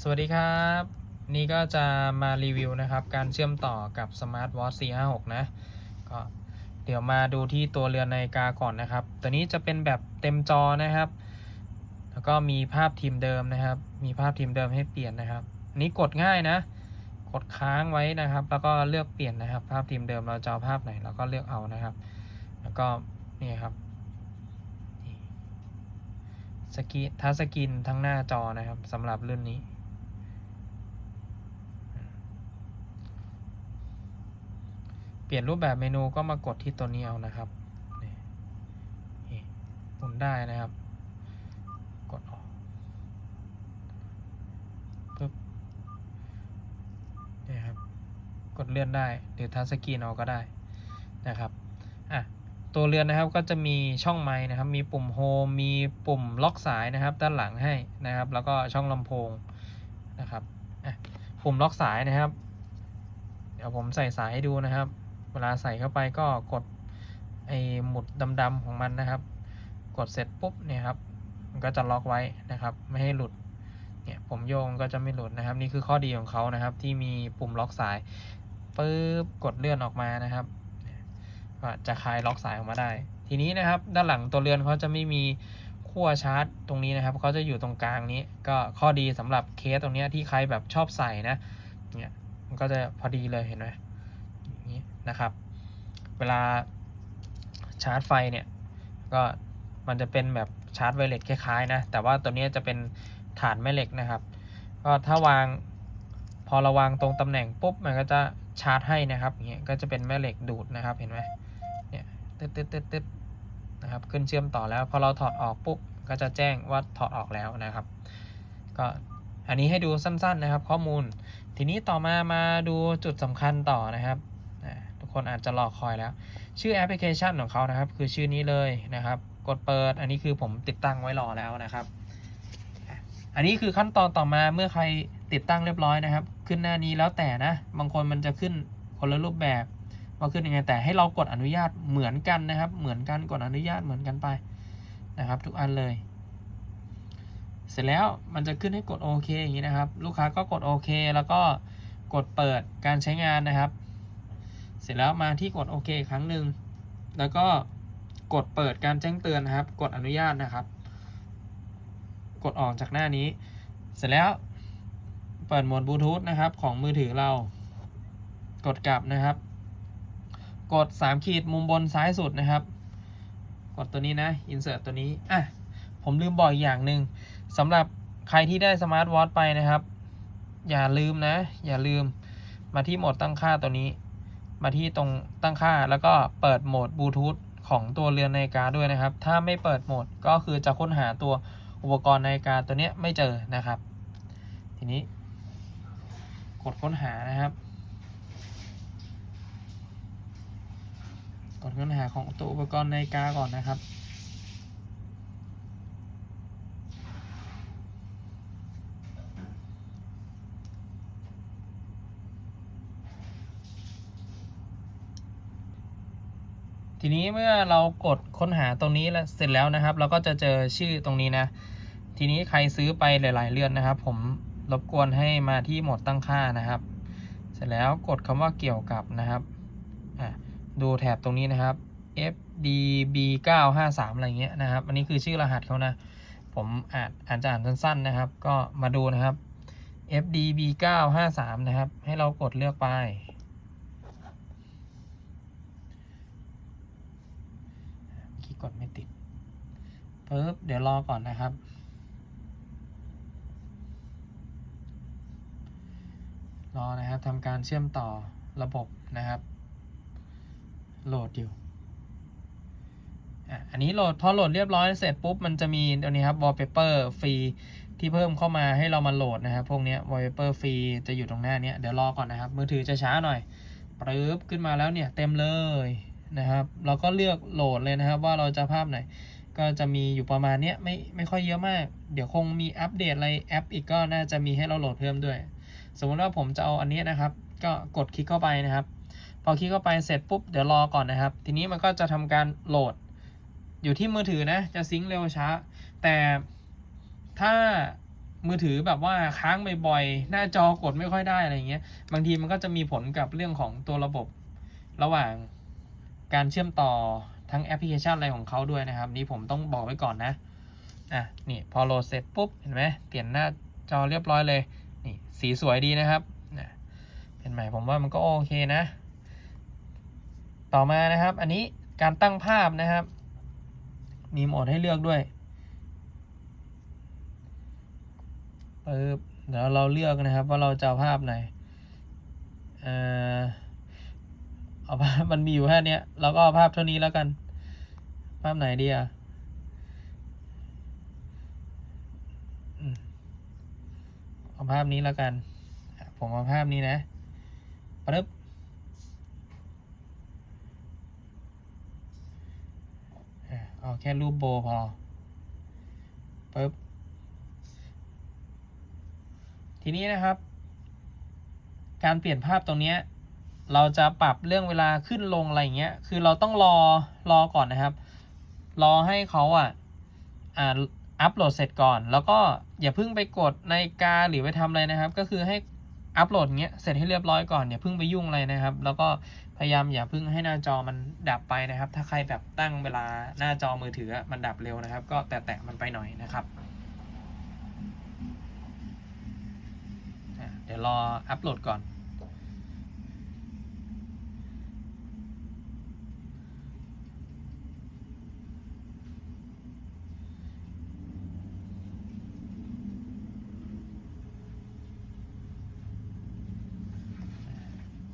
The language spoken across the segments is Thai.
สวัสดีครับ นี่ก็จะมารีวิวนะครับ การเชื่อมต่อกับ Smart Watch 456 นะ ก็เดี๋ยวมาดูที่ตัวเรือนนาฬิกาก่อนนะครับ ตัวนี้จะเป็นแบบเต็มจอนะครับ แล้วก็มีภาพทีมเดิมนะครับ มีภาพทีมเดิมให้เปลี่ยนนะครับ นี้กดง่ายนะ กดค้างไว้นะครับ แล้วก็เลือกเปลี่ยนนะครับ ภาพทีมเดิมเราจะเอาภาพไหนเราก็เลือกเอานะครับ แล้วก็นี่ครับสกรีนทัชสกรีนทั้งหน้าจอนะครับสำหรับรุ่นนี้ เปลี่ยนรูปแบบเมนูก็มากดที่ตัวนี้เอานะครับนี่นี่หมุนได้นะครับ กดออกปึ๊บนี่ครับ กดเลื่อนได้หรือทัชสกรีนเอาก็ได้นะครับอะตัวเรือนนะครับก็จะมีช่องไม้นะครับ มีปุ่มโฮมมีปุ่มล็อกสายนะครับ ด้านหลังให้นะครับ แล้วก็ช่องลำโพงนะครับปุ่มล็อกสายนะครับ เดี๋ยวผมใส่สายให้ดูนะครับ เวลาใส่เข้าไปก็กดไอหมุดดำๆของมันนะครับ กดเสร็จปุ๊บเนี่ยครับมันก็จะล็อกไว้นะครับ ไม่ให้หลุดเนี่ยผมโยงก็จะไม่หลุดนะครับ นี่คือข้อดีของเขานะครับ ที่มีปุ่มล็อกสายปึ๊บกดเลื่อนออกมานะครับก็จะคลายล็อกสายออกมาได้ ทีนี้นะครับ ด้านหลังตัวเรือนเขาจะไม่มีขั้วชาร์จตรงนี้นะครับเขาจะอยู่ตรงกลางนี้ ก็ข้อดีสำหรับเคสตรงนี้ที่ใครแบบชอบใส่นะเนี่ยมันก็จะพอดีเลยเห็นไหม นะครับ เวลาชาร์จไฟเนี่ยก็มันจะเป็นแบบชาร์จไวเลสคล้ายๆนะ แต่ว่าตัวนี้จะเป็นฐานแม่เหล็กนะครับ ก็ถ้าวางพอเราวางตรงตำแหน่งปุ๊บมันก็จะชาร์จให้นะครับอย่างเงี้ยก็จะเป็นแม่เหล็กดูดนะครับเห็นไหมเนี่ยตึ๊ดตึ๊ดตึ๊ดตึ๊ดนะครับขึ้นเชื่อมต่อแล้วพอเราถอดออกปุ๊บก็จะแจ้งว่าถอดออกแล้วนะครับ ก็อันนี้ให้ดูสั้นๆนะครับ ข้อมูล ทีนี้ต่อมามาดูจุดสำคัญต่อนะครับ คนอาจจะรอคอยแล้ว ชื่อแอปพลิเคชันของเขานะครับ คือชื่อนี้เลยนะครับ กดเปิด อันนี้คือผมติดตั้งไว้รอแล้วนะครับ อันนี้คือขั้นตอนต่อมาเมื่อใครติดตั้งเรียบร้อยนะครับ ขึ้นหน้านี้แล้วแต่นะ บางคนมันจะขึ้นคนละรูปแบบว่าขึ้นยังไงแต่ให้เรากดอนุญาตเหมือนกันนะครับ เหมือนกันกดอนุญาตเหมือนกันไปนะครับ ทุกอันเลย เสร็จแล้วมันจะขึ้นให้กดโอเคอย่างนี้นะครับ ลูกค้าก็กดโอเคแล้วก็กดเปิดการใช้งานนะครับ เสร็จแล้วมาที่กดโอเคครั้งหนึ่งแล้วก็กดเปิดการแจ้งเตือนนะครับ กดอนุญาตนะครับ กดออกจากหน้านี้ เสร็จแล้วเปิดโหมดบลูทูธนะครับ ของมือถือเรา กดกลับนะครับ กด 3 ขีดมุมบนซ้ายสุดนะครับ กดตัวนี้นะ insert ตัวนี้ อะ ผมลืมบอกอีกอย่างหนึ่งสำหรับใครที่ได้สมาร์ทวอทไปนะครับ อย่าลืมนะ อย่าลืมมาที่โหมดตั้งค่าตัวนี้ มาที่ตรงตั้งค่าแล้วก็เปิดโหมดบลูทูธของตัวเรือนนาฬิกาด้วยนะครับ ถ้าไม่เปิดโหมดก็คือจะค้นหาตัวอุปกรณ์นาฬิกาตัวเนี้ยไม่เจอนะครับ ทีนี้ กดค้นหานะครับ กดค้นหาของตัวอุปกรณ์นาฬิกาก่อนนะครับ ทีนี้เมื่อเรากดค้นหาตรงนี้แล้วเสร็จแล้วนะครับ เราก็จะเจอชื่อตรงนี้นะ ทีนี้ใครซื้อไปหลาย ๆ เรือนนะครับ ผมรบกวนให้มาที่โหมดตั้งค่านะครับ เสร็จแล้วกดคำว่าเกี่ยวกับนะครับอะดูแถบตรงนี้นะครับ FDB 953 อะไรเงี้ยนะครับ อันนี้คือชื่อรหัสเขานะ ผมอ่านอ่านจะอ่านสั้น ๆ นะครับ ก็มาดูนะครับ FDB 953 นะครับ ให้เรากดเลือกไป เมื่อกี้ก ดไม่ติดปึ๊บเดี๋ยวรอก่อนนะครับ รอนะครับทำการเชื่อมต่อระบบนะครับ โหลดอยู่อันนี้โหลดพอโหลดเรียบร้อยเสร็จปุ๊บมันจะมีตัวนี้ครับ wallpaper ฟรีที่เพิ่มเข้ามาให้เรามาโหลดนะครับ พวกนี้ wallpaper ฟรีจะอยู่ตรงหน้านี้เดี๋ยวรอก่อนนะครับ มือถือจะช้าหน่อยปึ๊บขึ้นมาแล้วเนี่ยเต็มเลย นะครับ เราก็เลือกโหลดเลยนะครับ ว่าเราจะภาพไหน ก็จะมีอยู่ประมาณเนี้ยไม่ไม่ค่อยเยอะมาก เดี๋ยวคงมีอัปเดตอะไรแอป อีกก็น่าจะมีให้เราโหลดเพิ่มด้วย สมมติว่าผมจะเอาอันนี้นะครับ ก็กดคลิกเข้าไปนะครับ พอคลิกเข้าไปเสร็จปุ๊บเดี๋ยวรอก่อนนะครับ ทีนี้มันก็จะทำการโหลด อยู่ที่มือถือนะจะซิงค์เร็วช้า แต่ถ้ามือถือแบบว่าค้างบ่อยๆ หน้าจอกดไม่ค่อยได้อะไรเงี้ย บางทีมันก็จะมีผลกับเรื่องของตัวระบบระหว่าง การเชื่อมต่อทั้งแอปพลิเคชันอะไรของเขาด้วยนะครับ นี่ผมต้องบอกไว้ก่อนนะ อะ นี่พอโหลดเสร็จปุ๊บ เห็นไหมเปลี่ยนหน้าจอเรียบร้อยเลย นี่สีสวยดีนะครับนะเห็นไหมผมว่ามันก็โอเคนะ ต่อมานะครับ อันนี้การตั้งภาพนะครับ มีโหมดให้เลือกด้วยปึ๊บเดี๋ยวเราเลือกนะครับว่าเราจะภาพไหน เอ่อ เอาภาพมันมีอยู่แค่เนี้ยเราก็เอาภาพเท่านี้แล้วกัน ภาพไหนดีอะเอาภาพนี้แล้วกัน ผมเอาภาพนี้นะปึ๊บอะเอาแค่รูปโบพอปึ๊บทีนี้นะครับ การเปลี่ยนภาพตรงเนี้ย เราจะปรับเรื่องเวลาขึ้นลงอะไรเงี้ย คือเราต้องรอรอก่อนนะครับ รอให้เขาอะอ่าอัปโหลดเสร็จก่อน แล้วก็อย่าเพิ่งไปกดในาฬิกาหรือไปทำอะไรนะครับ ก็คือให้อัปโหลดเงี้ยเสร็จให้เรียบร้อยก่อนอย่าเพิ่งไปยุ่งอะไรนะครับ แล้วก็พยายามอย่าเพิ่งให้หน้าจอมันดับไปนะครับ ถ้าใครแบบตั้งเวลาหน้าจอมือถือมันดับเร็วนะครับ ก็แตะๆมันไปหน่อยนะครับเดี๋ยวรออัปโหลดก่อน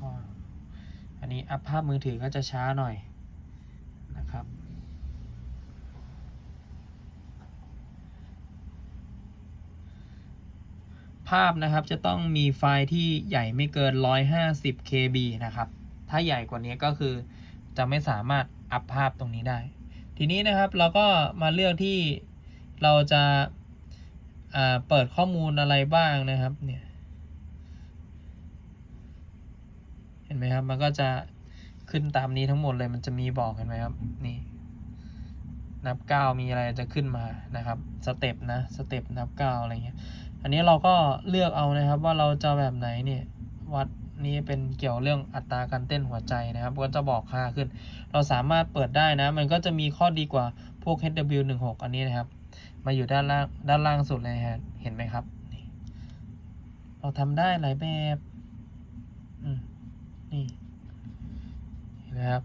อ่า อันนี้อัพภาพมือถือก็จะช้าหน่อยนะครับ ภาพนะครับจะต้องมีไฟล์ที่ใหญ่ไม่เกิน 150 KB นะครับ ถ้าใหญ่กว่านี้ก็คือจะไม่สามารถอัพภาพตรงนี้ได้ ทีนี้นะครับเราก็มาเลือกที่เราจะอ่าเปิดข้อมูลอะไรบ้างนะครับเนี่ย เห็นไหมครับ มันก็จะขึ้นตามนี้ทั้งหมดเลย มันจะมีบอกเห็นไหมครับ นี่ นับเก้ามีอะไรจะขึ้นมานะครับ สเต็ปนะ สเต็ปนับเก้าอะไรเงี้ย อันนี้เราก็เลือกเอานะครับ ว่าเราจะแบบไหนเนี่ย วัดนี้เป็นเกี่ยวเรื่องอัตราการเต้นหัวใจนะครับ ก็จะบอกค่าขึ้น เราสามารถเปิดได้นะ มันก็จะมีข้อดีกว่าพวก HW16 อันนี้นะครับ มาอยู่ด้านล่างด้านล่างสุดเลยฮะ เห็นไหมครับนี่เราทำได้หลายแบบ อืม นี่เห็นไหมครับ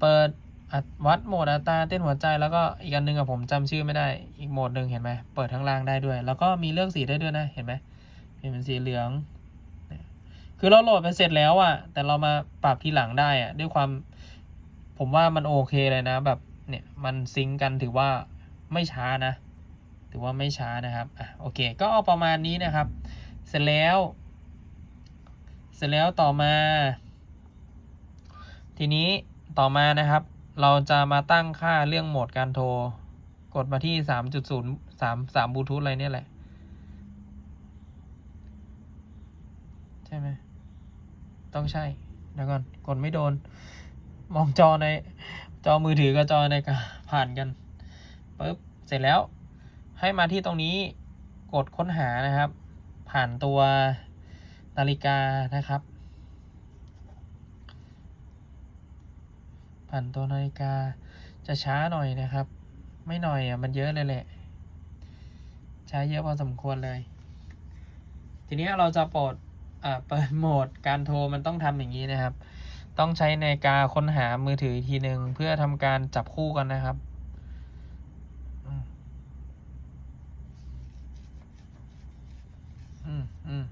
เปิดอัดวัดโหมดอัตราเต้นหัวใจแล้วก็อีกอันหนึงอะผมจำชื่อไม่ได้อีกโหมดหนึ่งเห็นไหมเปิดทั้งล่างได้ด้วย แล้วก็มีเลือกสีได้ด้วยนะเห็นไหมเป็นสีเหลือง คือเราโหลดไปเสร็จแล้วอะแต่เรามาปรับทีหลังได้อะด้วยความผมว่ามันโอเคเลยนะแบบเนี่ยมันซิงก์กันถือว่าไม่ช้านะ ถือว่าไม่ช้านะครับอะโอเค ก็เอาประมาณนี้นะครับ เสร็จแล้ว เสร็จแล้วต่อมา ทีนี้ต่อมานะครับ เราจะมาตั้งค่าเรื่องโหมดการโทร กดมาที่สามจุดศูนย์สามสามบลูทูธอะไรเนี่ยแหละ ใช่ไหม ต้องใช่เดี๋ยวก่อน กดไม่โดน มองจอใน จอมือถือกับจอในกผ่านกันปุ๊บ เสร็จแล้ว ให้มาที่ตรงนี้กดค้นหานะครับ ผ่านตัวนาฬิกานะครับ ผ่านตัวนาฬิกาจะช้าหน่อยนะครับ ไม่หน่อยอะมันเยอะเลยแหละช้าเยอะพอสมควรเลย ทีนี้เราจะปลดอ่าเปิดโหมดการโทรมันต้องทำอย่างนี้นะครับ ต้องใช้นาฬิกาค้นหามือถืออีกทีหนึ่งเพื่อทำการจับคู่กันนะครับอืมอืม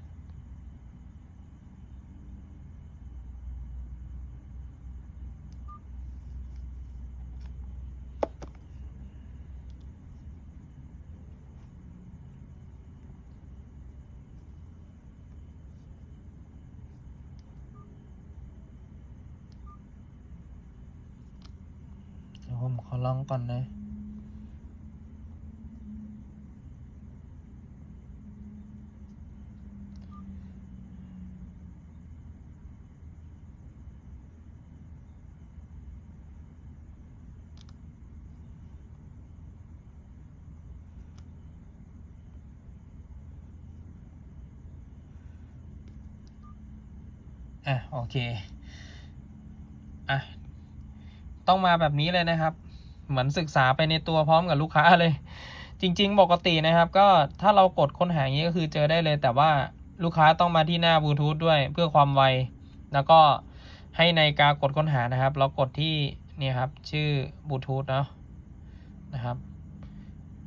อลองก่อนเลยอะโอเค อะ ต้องมาแบบนี้เลยนะครับ เหมือนศึกษาไปในตัวพร้อมกับลูกค้าเลย จริง ๆ ปกตินะครับ ก็ถ้าเรากดค้นหาอย่างนี้ก็คือเจอได้เลย แต่ว่าลูกค้าต้องมาที่หน้าบลูทูธด้วยเพื่อความไว แล้วก็ให้ในการกดค้นหานะครับ เรากดที่นี่ครับ ชื่อบลูทูธเนาะนะครับ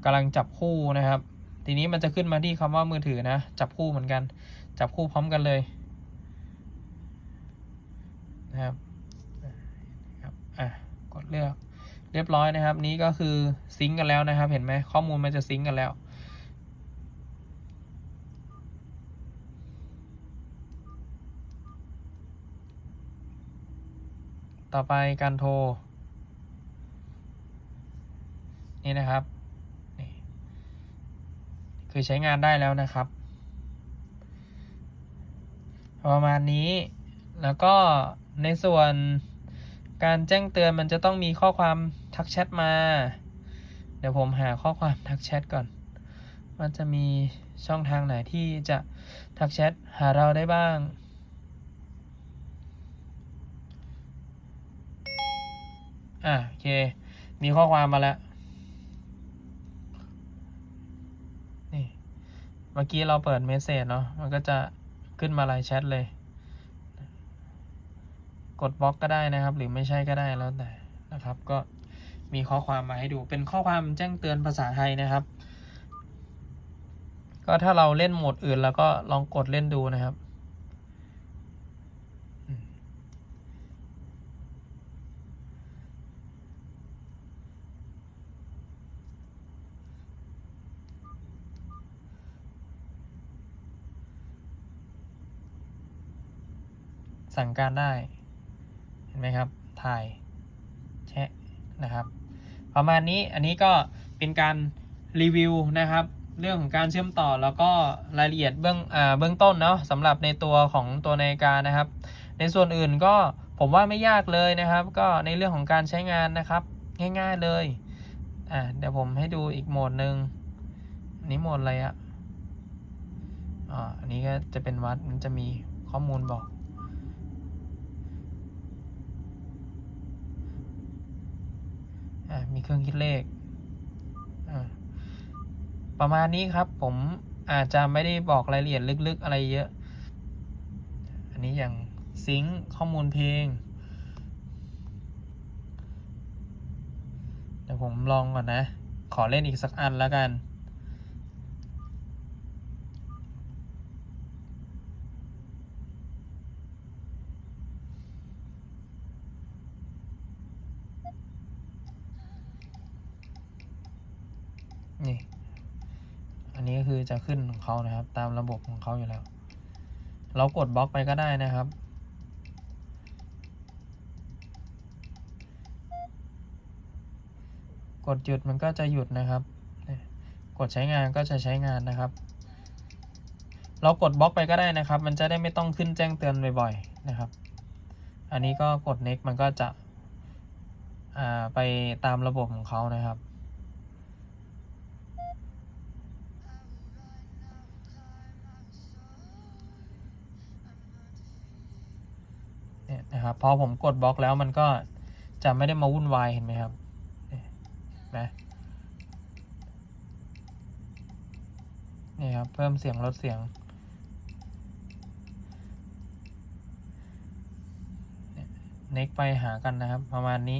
กำลังจับคู่นะครับ ทีนี้มันจะขึ้นมาที่คำว่ามือถือนะ จับคู่เหมือนกัน จับคู่พร้อมกันเลยนะครับอะกดเลือก เรียบร้อยนะครับ นี้ก็คือซิงกันแล้วนะครับ เห็นไหมข้อมูลมันจะซิงก์กันแล้ว ต่อไปการโทร นี่นะครับนี่คือใช้งานได้แล้วนะครับประมาณนี้แล้วก็ในส่วน การแจ้งเตือนมันจะต้องมีข้อความทักแชทมา เดี๋ยวผมหาข้อความทักแชทก่อน มันจะมีช่องทางไหนที่จะทักแชทหาเราได้บ้าง อะโอเค มีข้อความมาแล้วนี่เมื่อกี้เราเปิดเมสเซจเนาะมันก็จะขึ้นมาลน์แชทเลย กดบล็อกก็ได้นะครับ หรือไม่ใช่ก็ได้แล้วแต่นะครับ ก็มีข้อความมาให้ดูเป็นข้อความแจ้งเตือนภาษาไทยนะครับ ก็ถ้าเราเล่นโหมดอื่น แล้วก็ลองกดเล่นดูนะครับสั่งการได้ ไหมครับ ถ่ายแชะนะครับ ประมาณนี้อันนี้ก็เป็นการรีวิวนะครับ เรื่องของการเชื่อมต่อแล้วก็รายละเอียดเบื้องอ่าเบื้องต้นเนาะสำหรับในตัวของตัวนาฬิกานะครับ ในส่วนอื่นก็ผมว่าไม่ยากเลยนะครับ ก็ในเรื่องของการใช้งานนะครับ ง่ายๆเลยอ่าเดี๋ยวผมให้ดูอีกโหมดหนึ่งอันนี้โหมดอะไรอะอ่าอันนี้ก็จะเป็นวัดมันจะมีข้อมูลบอก อะมี เครื่องคิดเลข ประมาณนี้ครับผมอาจจะไม่ได้บอกรายละเอียดลึกๆ อะไรเยอะ อันนี้อย่างซิงค์ข้อมูลเพลง เดี๋ยวผมลองก่อนนะ ขอเล่นอีกสักอันแล้วกัน อันนี้ก็คือจะขึ้นของ เขานะครับ ตามระบบของเขาอยู่แล้ว เรากดบล็อกไปก็ได้นะครับ กดหยุดมันก็จะหยุดนะครับ กดใช้งานก็จะใช้งานนะครับ เรากดบล็อกไปก็ได้นะครับ มันจะได้ไม่ต้องขึ้นแจ้งเตือนบ่อยๆนะครับ อันนี้ก็กด next มันก็จะไปตามระบบของเขานะครับ นะครับพอผมกดบล็อกแล้วมันก็จะไม่ได้มาวุ่นวายเห็นไหมครับนี่ยเห็นไหมนี่ครับ เพิ่มเสียงลดเสียงเน็กไปหากันนะครับ ประมาณนี้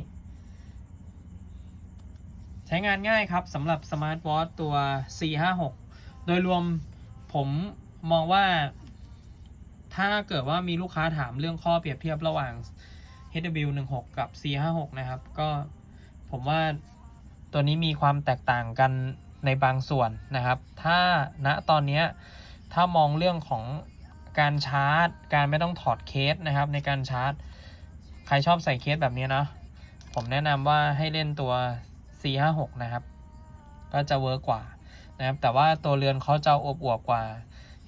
ใช้งานง่ายครับสำหรับสมาร์ทวอทตัว 456 โดยรวมผมมองว่า ถ้าเกิดว่ามีลูกค้าถามเรื่องข้อเปรียบเทียบระหว่าง HW16 กับ C56 นะครับ ก็ผมว่าตัวนี้มีความแตกต่างกันในบางส่วนนะครับ ถ้าณตอนนี้ถ้ามองเรื่องของการชาร์จ การไม่ต้องถอดเคสนะครับ ในการชาร์จ ใครชอบใส่เคสแบบนี้เนาะผมแนะนำว่าให้เล่นตัว C56 นะครับ ก็จะเวิร์กกว่านะครับ แต่ว่าตัวเรือนเขาจะอวบๆกว่า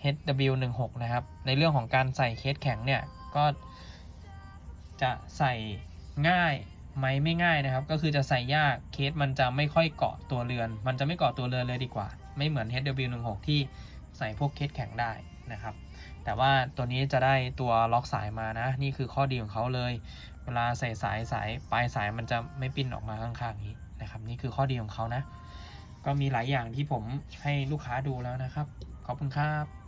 HW16 นะครับ ในเรื่องของการใส่เคสแข็งเนี่ย ก็จะใส่ง่ายไหมไม่ง่ายนะครับ ก็คือจะใส่ยากเคสมันจะไม่ค่อยเกาะตัวเรือน มันจะไม่เกาะตัวเรือนเลยดีกว่า ไม่เหมือน HW16 ที่ใส่พวกเคสแข็งได้นะครับ แต่ว่าตัวนี้จะได้ตัวล็อกสายมานะ นี่คือข้อดีของเขาเลย เวลาใส่สายสายปลายสายมันจะไม่ปิ้นออกมาข้างๆนี้นะครับ นี่คือข้อดีของเขานะ ก็มีหลายอย่างที่ผมให้ลูกค้าดูแล้วนะครับ ขอบคุณครับ